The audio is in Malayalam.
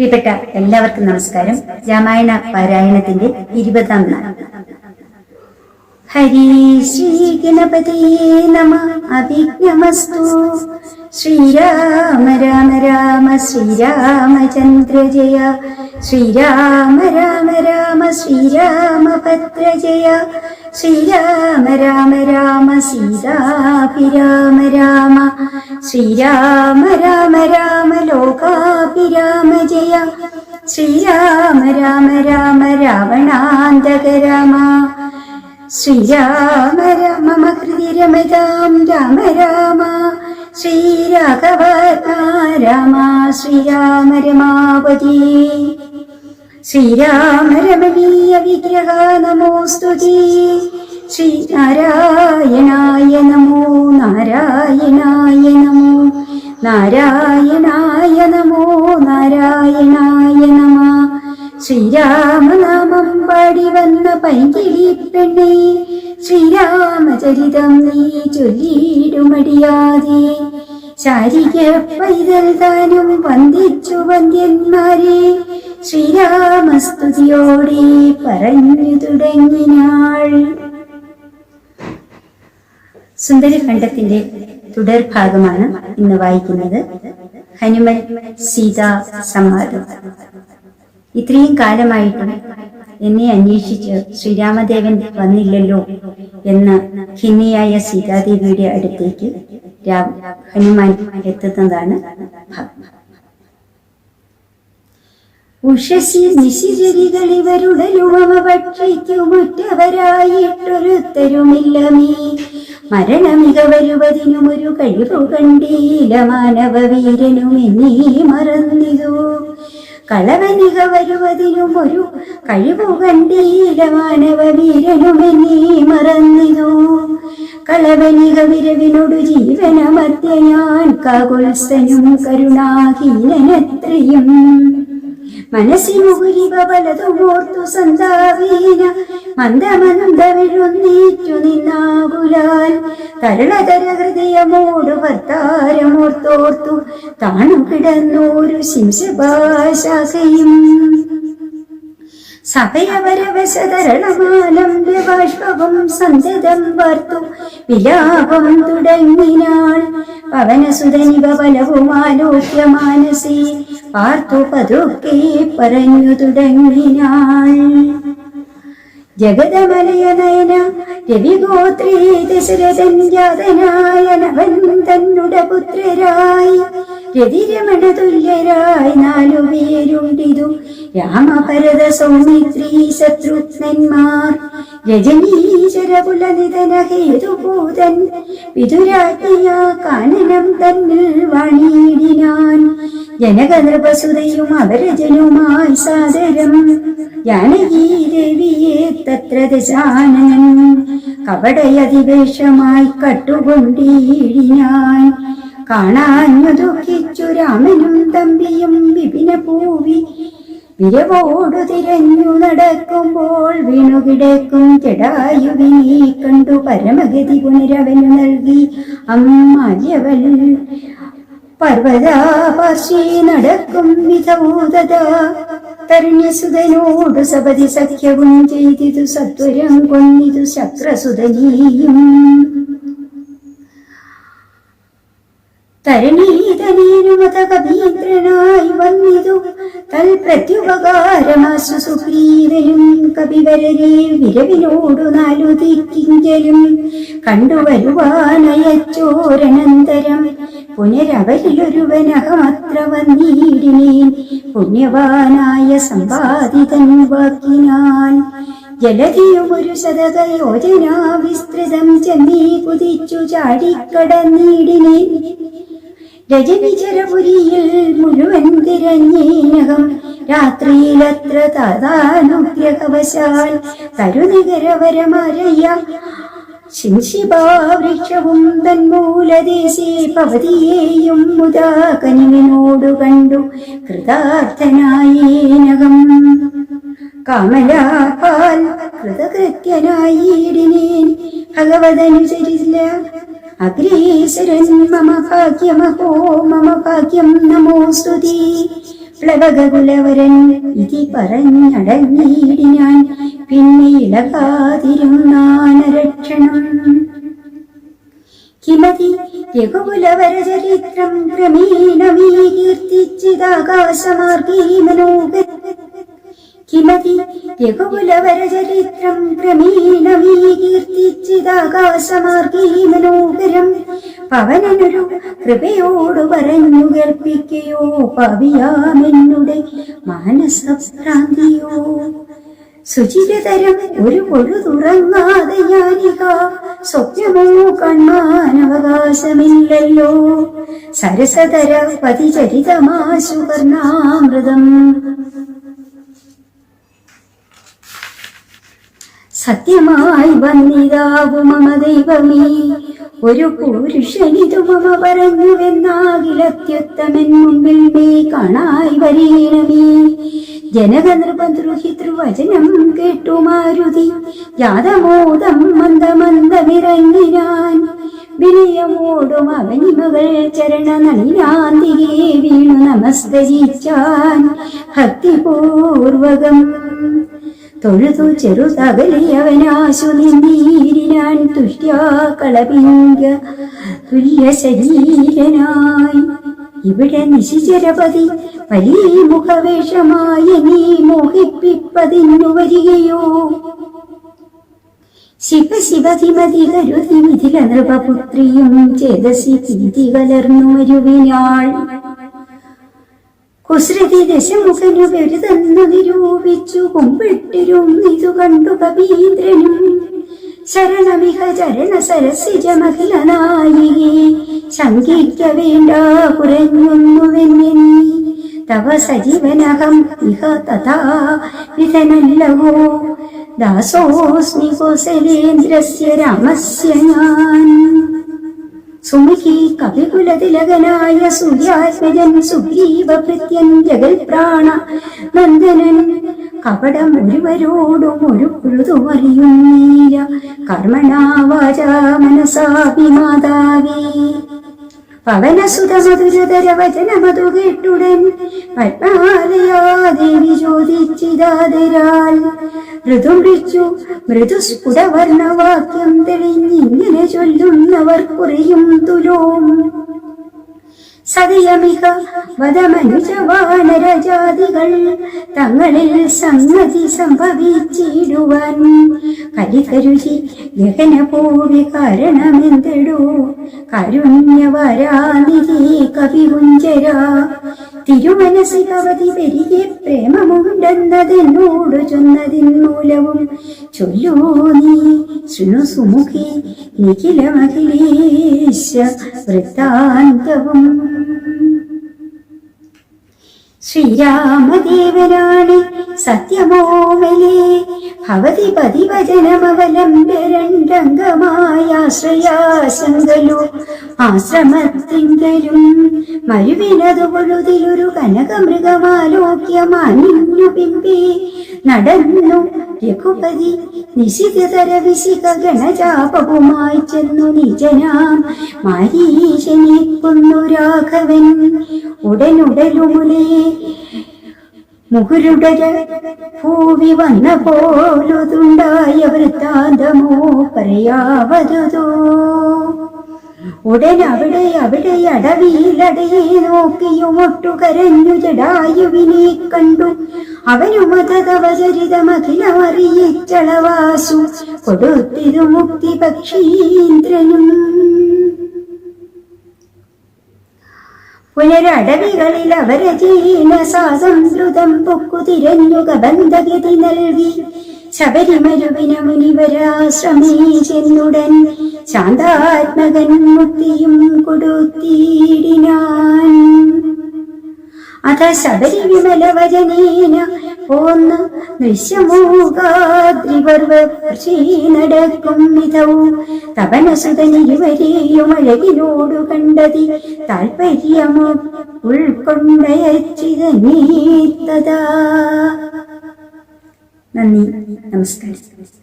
പ്രിയപ്പെട്ട എല്ലാവർക്കും നമസ്കാരം. രാമായണ പാരായണത്തിന്റെ ഇരുപതാം നാൾ. ഹരി ശ്രീ ഗണപതിയേ നമ. അഭിജ്ഞമസ്തു. ശ്രീരാമ രാമ രാമ ശ്രീരാമചന്ദ്ര ജയ ശ്രീരാമ രാമ രാമ ശ്രീരാമഭദ്ര ജയ ശ്രീരാമ രാമ രാമ സീതാഭിരാമ രാമ ശ്രീരാമ രാമ രാമ ലോകാഭിരാമ ജയ. ശ്രീരാമ രാമ രാമ രാവണാന്തക രാമ. ശ്രീരാമ രാമ ഹൃദി രമതാം രാമ രാമ. ശ്രീരാഘവ രാമ. ശ്രീരാമ രമാവതി. ശ്രീരാമ രമണീയ വിഗ്രഹ നമോസ്തുതി ശ്രീനാരായണായ നമോ നാരായണായ നമോ നാരായണായ നമോ നാരായണായ നമ. ശ്രീരാമനാമം പാടി വന്ന പൈങ്കിളി പെണ്ണി ശ്രീരാമചരിതം നീ ചൊല്ലിയിടുമടിയാതെ. ശാരിക പൈതൽ താനും വന്ദിച്ചു വന്ദ്യന്മാരെ. ശ്രീരാമസ്തുതിയോടെ പറഞ്ഞു തുടങ്ങിനാൾ സുന്ദരഖണ്ഡത്തിന്റെ തുടർഭാഗമാണ് ഇന്ന് വായിക്കുന്നത്. ഹനുമൻ സീത സംവാദം ഇത്രയും കാലമായിട്ടും എന്നെ അന്വേഷിച്ച് ശ്രീരാമദേവൻ വന്നില്ലല്ലോ എന്ന് ഖിന്നിയായ സീതാദേവിയുടെ അടുത്തേക്ക് ഹനുമാൻ എത്തുന്നതാണ് ഉഷസി നിശിചരികൾ ഇവരുടലുമമ ഭക്ഷിക്കുമുറ്റവരായിട്ടൊരുത്തരുമില്ലമേ മരണമിക വരുവതിനും ഒരു കഴിവ് കണ്ടീല മാനവ വീരനുമെന്നീ മറന്നിതു. കളവനിക വരുവതിനും ഒരു കഴിവു കണ്ടീല മാനവ വീരനും എന്നീ മറന്നിതു കളവനിക വിരവിനോടു ജീവനമത്യ ഞാൻ കകുലസ്ഥനും കരുണാഹീനത്രയും മനസ്സിനുകുരിവ പലതുമോർത്തു സന്താവീന. മന്ദമന്ദമിഴുന്നീറ്റു നിന്നാകുലാൽ. തരണതര ഹൃദയമോടു ഭർത്താരമോർത്തോർത്തു താണു കിടന്നോരു ശിംശഭാശാഖയും സഭയവരവശതരണമാലംബ്യബാഷ്പവും സന്തതം വാർത്തു. വിലാപം തുടങ്ങിനാൾ പവനസുതനിവ ബലവുമാലോക്യ മാനസി പാർത്തു പതുക്കെ പറഞ്ഞു തുടങ്ങിനാൾ. ജഗതമലയ നയന രവിഗോത്രേ ദശരഥൻ ജാതനായ നവൻ തന്നുട പുത്രരായി. രതിരമണ തുല്യരായി നാലു പേരുണ്ടിതു രാമഭരത സൗമിത്രി ശത്രുഘ്നന്മാർ. രജനീശ്വരകുലനിധന ഹേതുഭൂതൻ വിതുരാജ്ഞയ കാനനം തന്നിൽ വണിയിടിനാൻ. ജനകനൃപസുതയും അവരജനുമായി സാദരം ജാനകീ ദേവിയെ തത്ര ദശാനനം കപടയതിവേഷമായി കട്ടുകൊണ്ടീടിനാൻ. കാണാഞ്ഞു ദുഃഖിച്ചു രാമനും തമ്പിയും വിപിന പൂവി. വിരവോടു തിരഞ്ഞു നടക്കുമ്പോൾ വീണുകിടക്കും ജടായുവിനെ കണ്ടു പരമഗതി പുനരവനു നൽകി. അമ്മാല്യവൽ പർവതാപാശി നടക്കും വിധഭൂതത തരുണ്യസുതനോടു സപതി സഖ്യവും ചെയ്തിതു സത്വരം കൊന്നിതു ശക്രസുതനീയും തരണീതനേനുമത കവീന്ദ്രനായി വന്നിതു. തൽ പ്രത്യുപകാരമാശു സുഗ്രീവനും കവിവരരെ വിരവിനോടു നാലു ദിക്കിഞ്ചലും കണ്ടുവരുവാനയച്ചോരനന്തരം. പുനരവരിലൊരുവനഹമത്ര വന്നീടിനേൻ പുണ്യവാനായ സമ്പാദിതൻ വാക്കിനാൽ. ജലധിയുമൊരു ശതകയോജനാ വിസ്തൃതം ചെന്നീ കുതിച്ചു ചാടിക്കടന്നീടിനേ രജനിചരപുരിയിൽ മുഴുവൻ തിരഞ്ഞേനകം. രാത്രിയിലത്ര താതാനുഗ്രഹവശാൽ തരുനികരവരമരയ ശിംശിഭാവൃക്ഷവും തന്മൂലദേശേ പവതിയേയും മുതാ കനിവിനോടു കണ്ടു കൃതാർത്ഥനായേനകം. കാമലാപാൽ കൃതകൃത്യനായിടിനേൻ ഭഗവതനുസരിച്ചില്ല അഗ്രീശ്വരൻ മമ ഭാഗ്യമഹോ മമ ഭാഗ്യം നമോസ്തുതി പ്ലവകുലവരൻ ഇതി പറഞ്ഞടങ്ങിയിടിനാൻ പിന്നെ ഇളകാതിരുന്നാനരക്ഷണം। കിമതി രഘുകുലവരചരിത്രം ചരിത്രം കീർത്തിച്ചിതാകാശമാർഗീ മനോഗ കിമതി രഘുകുലവരചരിത്രം ക്രമീണ വീകീർത്തിച്ചിതാകാശമാർഗീ മനോഹരം പവനനൊരു കൃപയോട് പറഞ്ഞു കേൾപ്പിക്കയോ പവിയാമെന്നുടെ മാനസഭ്രാന്തിയോ. സുചിരതരം ഒരു പൊഴുതുറങ്ങാതെ ഞാനിക സ്വപ്നമോ കണ്ണാനവകാശമില്ലല്ലോ. സരസതര പതിചരിതമാശു സത്യമായി വന്നിതാവു മമ ദൈവമേ. ഒരു പുരുഷനിതു മമ പറഞ്ഞുവെന്നാകിലത്യുത്തമൻ മുമ്പിൽ മേ കാണായി വരീണമേ. ജനകനൃപദ്രുഹിതൃവചനം കേട്ടു മാരുതി യാതമോദം മന്ദമന്ദമിറങ്ങിനാൻ. വിനയമോടും അവനിമകൾ ചരണനളിനാന്തികെ വീണു നമസ്കരിച്ചാൻ ഭക്തിപൂർവകം തൊഴുതു ചെറുതകലിയവനാശു നിന്നീരിനാൻ തുഷ്ട്യാ കളപിങ്ക തുല്യ ശരീരനായി. ഇവിടെ നിശിചരപതി വലിയ മുഖവേഷമായി നീ മോഹിപ്പിപ്പതിന്നു വരികയോ? ശിവ ശിവതിമതി കരുതി മിഥില നൃപപുത്രിയും ചേതസി ഭീതി കലർന്നു വരുവിനാൾ. കുസൃതി ദശമുഖനു നിരൂപിച്ചു കുമ്പിട്ടിരും ഇതു കണ്ടു കവീന്ദ്രനും. ശരണമിഹ ചരണ സരസിജമഖില നായികെ ശങ്കിക്ക വേണ്ട കുറഞ്ഞൊന്നുവെന്നി തവ സജീവനഹം ഇഹ തഥാ വിധനല്ലവോ. ദാസോസ്മി കോസലേന്ദ്രസ്യ രാമസ്യ ഞാൻ. സുമുഖി കവികുലതിലകനായ സൂര്യാത്മജൻ സുഗ്രീവഭൃത്യൻ ജഗൽ പ്രാണ നന്ദനൻ. കപടം ഒരുവരോടും ഒരു പുഴുതും അറിയുന്നീല കർമ്മണാവാച മനസാപി മാതാവേ പവനസുത മധുരതര വചന മധു കേട്ടുടൻ പത്മാലയാ ദേവി ഋതുമൃച്ചു മൃദുസ്ഫുടവർണവാക്യം തെളിഞ്ഞിങ്ങനെ ചൊല്ലുന്നവർ കുറയും തുലോം. സതയമിക വധമനുജവാനരജാതികൾ തങ്ങളിൽ സംഗതി സംഭവിച്ചിടുവാൻ കലികരുചി ഗഹന പോവി കാരണമെന്തെടോ? കവി കവികുഞ്ചര തിരുമനസി കവതി പെരികെ പ്രേമമുണ്ടെന്നതെന്നോട് ചൊന്നതിൻ മൂലവും ചൊല്ലോ നീ ശൃണു സുമുഖി നിഖിലമഖിലേശ വൃത്താന്തവും. ശ്രീരാമദേവനാണ് സത്യമോമലേ ഭവതി പതിവചനമവലംബ്യ രണ്ടംഗമായ ആശ്രയാശങ്കലു ആശ്രമത്തിങ്കലും മരുവിനതു പൊഴുതിലൊരു കനകമൃഗമാലോക്യ മാനിന്നു പിമ്പി. നടന്നു രഘുപതി നിശിതര വിശിക ഗണജാപവുമായി ചെന്നു നിജനാം മാരീശനെ കൊന്നു രാഘവൻ ഉടനുടലുമുലേ മുഹുരുടര ഭൂവി വന്ന പോലുതുണ്ടായ വൃത്താന്തമോ പറയാവതോ ഉടൻ അവിടെ അവിടെ അടവിയിലടയെ നോക്കിയുമൊട്ടു കരഞ്ഞു ജടായുവിനെ കണ്ടു. അവനുമതവചരിതമഖിലമറിയിച്ചളവാസു കൊടുത്തിരു മുക്തി പക്ഷീന്ദ്രനും പുനരടവികളിൽ അവരജീന സാസംസ്കൃതം പൊക്കു തിരഞ്ഞുക ബന്ധഗതി നൽകി. ശബരിമരുവിന മുനിവരാശ്രമേ ചെന്നുടൻ ശാന്താത്മകൻ മുക്തിയും കൊടുത്തിടിനാൻ. അത ശബരി വിമല വചനേന പോന്ന്. ദൃശ്യമൂകാദ്രിപർവൃഷി നടക്കും വിധവും. തപനസുതനിരുവരെയും അഴകിനോടു കണ്ടതി. താൽപര്യമോ ഉൾക്കൊണ്ടയച്ചിതനീത്തതാ നന്ദി. നമസ്കാരം.